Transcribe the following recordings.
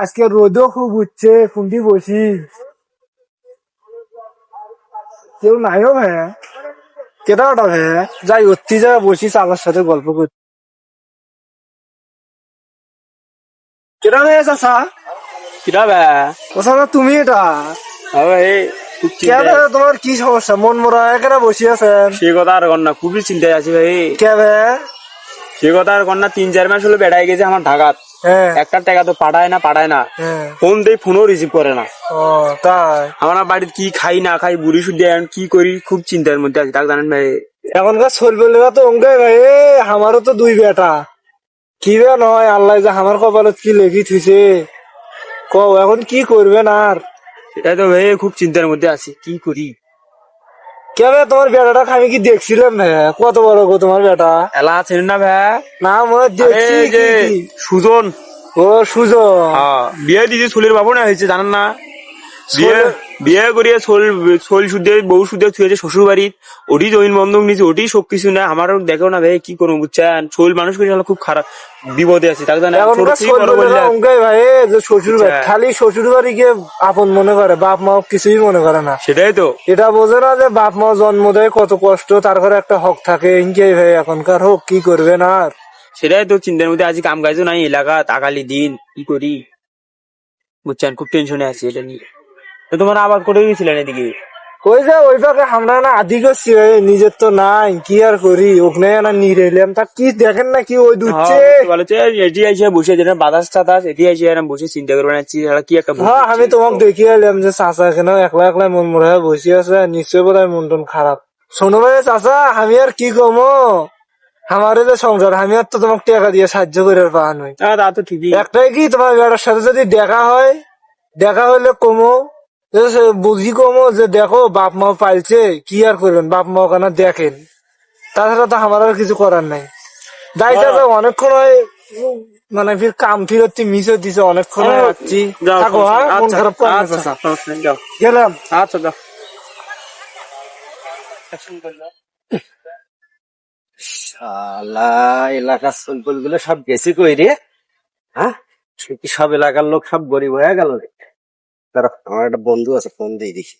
আজকে রোদও খুব উঠছে কুন্টি বসি কেউ নাইও ভাই কেটা ওটা ভাই যাই অতি যা বসি চাচার সাথে গল্প করতে কেটা ভাই চাচা? কিরা বে ও চাচা তুমি এটা? তোমার কি সমস্যা? মন মরা এখানে বসে আছেন। সে কথা আর কন্যা খুবই চিন্তায় আছি ভাই। কে ভাই সে কথা আর কন্যা তিন চার মাস হলো বেড়াই গেছে আমার ঢাকাত হ্যাঁ। একটা টাকা তো পাঠায় না পাঠায় না। হ্যাঁ। ফোন দেই ফোনও রিসিভ করে না। তাই। আমার বাড়িতে কি খাই না খাই বুড়ি শুদ্ধি কি করি খুব চিন্তার মধ্যে আছি। তাকে জানেন ভাই। এখনকার চলবে তো অঙ্কে ভাই আমারও তো দুই বেটা। কি বে নয় আল্লাহ যে আমার কপালত কি লেখি থুইছে। কও এখন কি করবেন আর? সেটাই তো ভাই খুব চিন্তার মধ্যে আছি কি করি? কে ভাই তোমার বেটাটা আমি কি দেখছিলাম ভাই কত বড় গো তোমার বেটা? এলা আছেন না ভাই? না মনে দেখছি। সুজন। ও সুজন। হ্যাঁ, বিয়ে দিয়েছে সুলির বাবু না হয়েছে জানেন না? বিয়ে বিয়ে করিয়ে ছোল ছোল সুদে বউ সুদে থুয়েছে শ্বশুর বাড়ির ওটি জমিন বন্ধক নিয়েছে ওটি সব কিছু না আমারও দেখো না ভাই কি করব বুঝছেন? ছোল মানুষ করে খুব খারাপ বিপদে আছে তাকে অঙ্কে ভাই যে শ্বশুর বাড়ি আচ্ছা। খালি শ্বশুর বাড়ি গিয়ে আপন মনে করে বাপ মা কিছুই মনে করে না। সেটাই তো। এটা বোঝে না যে বাপ মা জন্ম দেয় কত কষ্ট তার ঘরে একটা হক থাকে ইনকে ভাই এখনকার হোক কি করবেন আর? সেটাই তো চিন্তার মধ্যে আজ কাম কাজও নাই এলাকা তাকালি দিন কি করি? বুঝছেন খুব টেনশনে আছি এটা নিয়ে। তো তোমার আবাদ করে গেছিলেন এদিকে? ওই যে ওই পাকে আমরা না আদি করছি নিজের তো নাই কি আর করি? ওখানে না নিয়ে তা কি দেখেন না কি ওই দুচ্ছে? হ্যাঁ, ভালো এটি এসে বসে যেটা বাতাস টাতাস এটি এরকম বসে চিন্তা করবে না কি একটা হ্যাঁ আমি তোমাকে দেখিয়ে এলাম যে চাচা এখানে একলা একলা মন মরে বসে আছে নিশ্চয় বোধ হয় মন টন খারাপ। শোনো ভাই চাচা আমি আর কি কমো? আমার যে সংসার আমি আর তো তোমাকে টাকা দিয়ে সাহায্য করে পাওয়া নই হ্যাঁ, তা তো ঠিকই। একটাই কি তোমার বেটার সাথে যদি দেখা হয় দেখা হইলে কমো। বুঝি কমো যে দেখো বাপ মা পাইছে কি আর করবেন? বাপ মা ওখানে দেখেন। তাছাড়া তো আমার আর কিছু করার নাই। দায়িত্ব অনেকক্ষণ হয় মানে ফির কাম ফিরতি মিস হয়ে দিছে অনেকক্ষণ হয় যাচ্ছি থাকো হ্যাঁ মন আচ্ছা, খারাপ করো আচ্ছা, নেই, যাও। গেলাম। আচ্ছা যাও। শালা এলাকার সলপলগুলো সব গেছি কই রে? হ্যাঁ? সে কি সব এলাকার লোক সব গরিব হয়ে গেল রে? তারা আমার একটা বন্ধু আছে ফোন দিয়ে দেখি।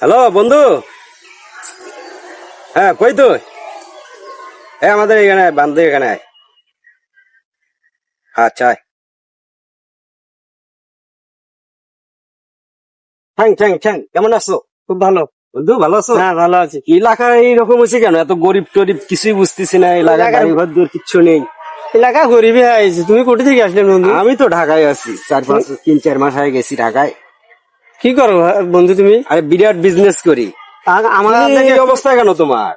হ্যালো বন্ধু? হ্যাঁ কই তুই? হ্যাঁ আমাদের এখানে বান্ধব এখানে আচ্ছা ঠ্যাং ঠ্যাং ঠ্যাং কেমন আছো? খুব ভালো। বন্ধু ভালো আছো? হ্যাঁ ভালো আছি। এলাকা এইরকম হয়েছে কেন? এত গরিব টরিব কিছুই বুঝতেছি না এলাকা গাড়ি ঘর দূর কিচ্ছু নেই। এলাকা গরিবই হয়েছে তুমি কোটি থেকে আসলে বন্ধু? আমি তো ঢাকায় আছি। চার পাঁচ তিন চার মাস হয়ে গেছি ঢাকায়। কি করো বন্ধু তুমি? আরে বিরাট বিজনেস করি। আমার এই অবস্থা কেন তোমার?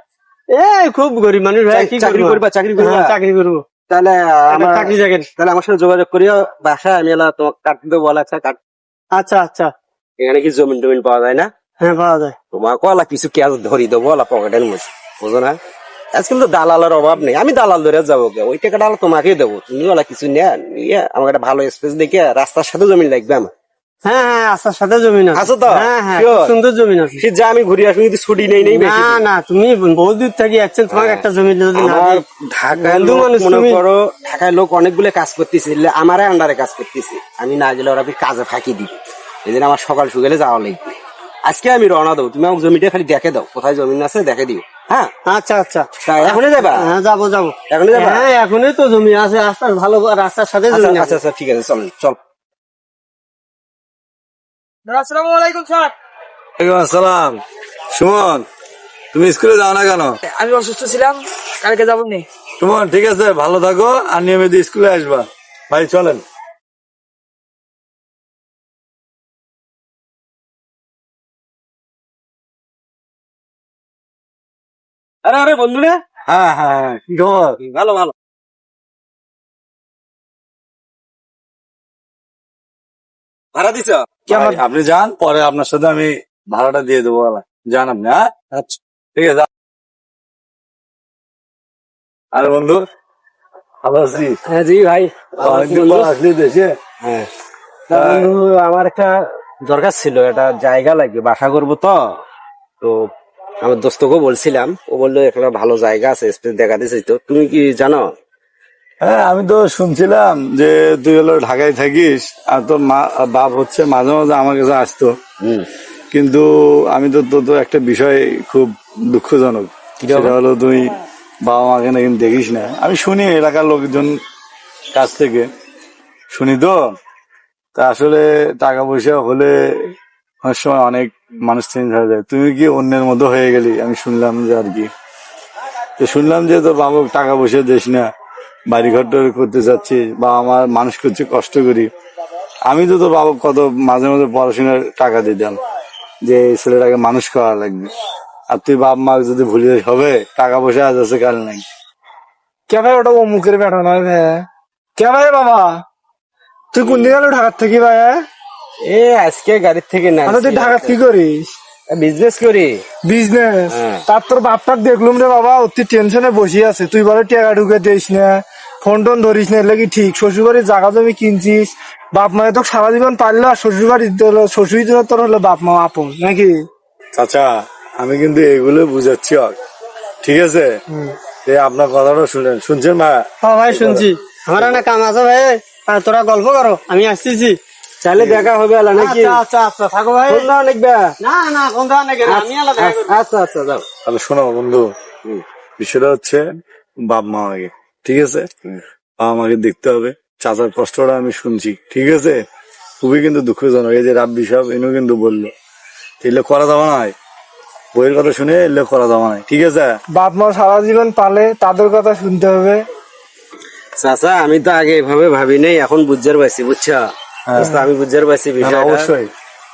এ খুব গরিব মানুষ ভাই কি চাকরি করব? চাকরি করবা। হ্যাঁ, চাকরি করব। তাহলে আমার চাকরি জায়গায় তাহলে আমার সাথে যোগাযোগ করিও। বাসায় আমি এলা তোমাকে দেবো বলা একটা কাট আচ্ছা আচ্ছা। এখানে কি জমিন টমিন পাওয়া যায় না? হ্যাঁ পাওয়া যায়। তোমাকে কিছু ক্যাশ ধরি দেবো ওলা পকেটের মধ্যে। বুঝো না? আজকাল তো দালালের অভাব নেই। আমি দালাল ধরে যাব ওই টাকাটা তোমাকেই দেবো। তুমি ওলা কিছু নেন নিয়ে। আমাকে একটা ভালো স্পেস দেখে রাস্তার সাথে জমিন লাগবে আমার। হ্যাঁ হ্যাঁ আস্তার সাথে জমিন আছে আছে তো? হ্যাঁ হ্যাঁ সুন্দর জমিন আছে সে যা আমি ঘুরে আসি যদি ছুটি নেই নেই না না তুমি বহু দূর থেকে যাচ্ছেন তোমাকে একটা জমি যদি না আমার ঢাকায় বন্ধু মানুষ মনে করো ঢাকায় লোক অনেকগুলো কাজ করতেছে। আমার আন্ডারে কাজ করতেছে। আমি না গেলে ওরা কাজে ফাঁকি দিবে। এই আমার সকাল সকালে যাওয়া লাগবে। আজকে আমি রওনা দেবো। তুমি আমাকে জমিটা খালি দেখে দাও। কোথায় জমিন আছে দেখে দিও। হ্যাঁ? আচ্ছা আচ্ছা। এখনই যাবা? হ্যাঁ যাব যাব। এখনই যাবা? হ্যাঁ এখনই তো জমি আছে রাস্তার ভালো রাস্তার সাথে আচ্ছা জমি আচ্ছা আচ্ছা ঠিক আছে চল চল। আসসালামু আলাইকুম স্যার। ওয়ালাইকুম আসসালাম। সুমন তুমি স্কুলে যাও না কেন? আমি অসুস্থ ছিলাম কালকে যাব নি। সুমন ঠিক আছে ভালো থাকো আর নিয়মিত স্কুলে আসবা। ভাই চলেন। আরে আরে বন্ধু হ্যাঁ হ্যাঁ হ্যাঁ কি খবর? ভালো ভালো। ভাড়া দিছ? আপনি যান পরে আপনার সাথে আমি ভাড়াটা দিয়ে দেবো। যান আপনি হ্যাঁ? আচ্ছা। ঠিক আছে আরে বন্ধু। ভালো আছি? হ্যাঁ জি ভাই। আসলি দেশে হ্যাঁ। বন্ধু আমার একটা দরকার ছিল একটা জায়গা লাগবে বাসা করব তো। তো আমার দোস্তকে বলছিলাম ও বলল একটা ভালো জায়গা আছে স্পেস দেখা দিয়েছে তো। তুমি কি জানো? হ্যাঁ আমি তো শুনছিলাম যে তুই হলো ঢাকায় থাকিস আর তোর মা বাপ হচ্ছে মাঝে মাঝে আমার কাছে আসতো। কিন্তু আমি তো তোর তো একটা বিষয় খুব দুঃখজনক। সেটা হলো তুই বাবা মাকে নাকি দেখিস না। আমি শুনি এলাকার লোকজন কাছ থেকে। শুনি তো? তা আসলে টাকা পয়সা হলে অনেক সময় অনেক মানুষ চেঞ্জ হয়ে যায়। তুমি কি অন্যের মতো হয়ে গেলি, আমি শুনলাম যে আর কি। তো শুনলাম যে তোর বাবা টাকা পয়সা দিস না বাড়ি ঘর করতে চাচ্ছিস বা আমার মানুষ করছে কষ্ট করি। আমি তো তোর বাবা কত মাঝে মাঝে পড়াশোনার টাকা দিতাম, যে এই ছেলেটাকে মানুষ করা লাগবে। আর তুই বাপ মা যদি ভুলে হবে? টাকা পয়সা আজ আছে, কাল নাই। কে ভাই ওটা অমুকের বেটা নয় ভাই কে ভাই বাবা? তুই কোন দিন ঢাকার থেকে ভাই এ আজকে গাড়ির থেকে না তুই ঢাকার কি করিস? বিজনেস করি। বিজনেস হ্যাঁ। তার তোর বাপটাক দেখলুম রে বাবা অতি টেনশনে বসে আছে। তুই বলে টাকা ঢুকে দিস না ফোন টোন ধরিস না এলে কি ঠিক? শ্বশুর বাড়ির জায়গা জমি কিনছিস? বাপ মায়ের তো সারা জীবন পারল আর শ্বশুর বাড়ির শ্বশুরই তো তোর হলো বাপ মা আপন নাকি? চাচা আমি কিন্তু এগুলো বুঝাচ্ছি ঠিক আছে? যে আপনার কথাটা শুনেন। শুনছেন মা? হ্যাঁ ভাই শুনছি। আমার একটা কাম আছে ভাই তোরা গল্প করো আমি আসতেছি। চাইলে দেখা হবে আলা নাকি? আচ্ছা আচ্ছা আচ্ছা থাকো ভাই। কোন দাও নাকবা না না কোন ধরনের নাকি না, আমি আলাদা দেখা করব। আচ্ছা আচ্ছা যাও। তাহলে শোনো বন্ধু বিষয়টা হচ্ছে বাপ মা আগে ঠিক আছে? বাবা মাকে দেখতে হবে চাচার কষ্টটা আমি শুনছি ঠিক আছে? খুবই কিন্তু দুঃখজনক এই যে রাব্বি সাহেব এনও কিন্তু বলল এলে করা যাওয়া নাই বইয়ের কথা শুনে এলে করা যাওয়া নাই ঠিক আছে? বাপ মা সারা জীবন পালে তাদের কথা শুনতে হবে। চাচা আমি তো আগে এভাবে ভাবি নাই এখন বুঝার পাইছি বুঝছা? আমি বুঝার পাইছি হ্যাঁ, বিষয়টা। অবশ্যই।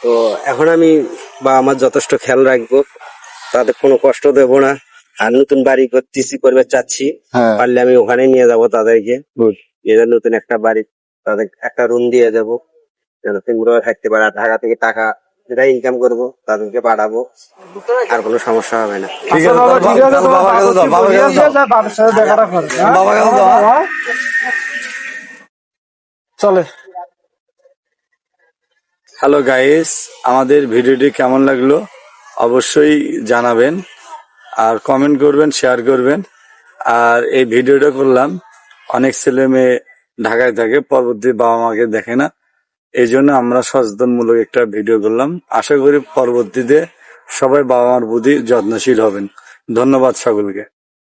তো এখন আমি বা আমার যথেষ্ট খেয়াল রাখব তাদের কোনো কষ্ট দেব না। আর নতুন বাড়ি করতেছি করবে চাচ্ছি হ্যাঁ। পারলে আমি ওখানে নিয়ে যাব তাদেরকে। এদের নতুন একটা বাড়ি তাদের একটা রুম দিয়ে যাব। যেন তিনগুলো থাকতে পারে ঢাকা থেকে টাকা যেটা ইনকাম করব তাদেরকে পাঠাবো। আর কোনো সমস্যা হবে না। তোমার হ্যাঁ? হ্যাঁ? চলে। হ্যালো গাইস আমাদের ভিডিওটি কেমন লাগল অবশ্যই জানাবেন আর কমেন্ট করবেন শেয়ার করবেন। আর এই ভিডিওটা করলাম, অনেক ছেলে মেয়ে ঢাকায় থাকে, পরবর্তী বাবা মাকে দেখে না। এই জন্য আমরা সচেতনমূলক একটা ভিডিও করলাম। আশা করি পরবর্তীতে সবাই বাবা মার প্রতি যত্নশীল হবেন। ধন্যবাদ সকলকে।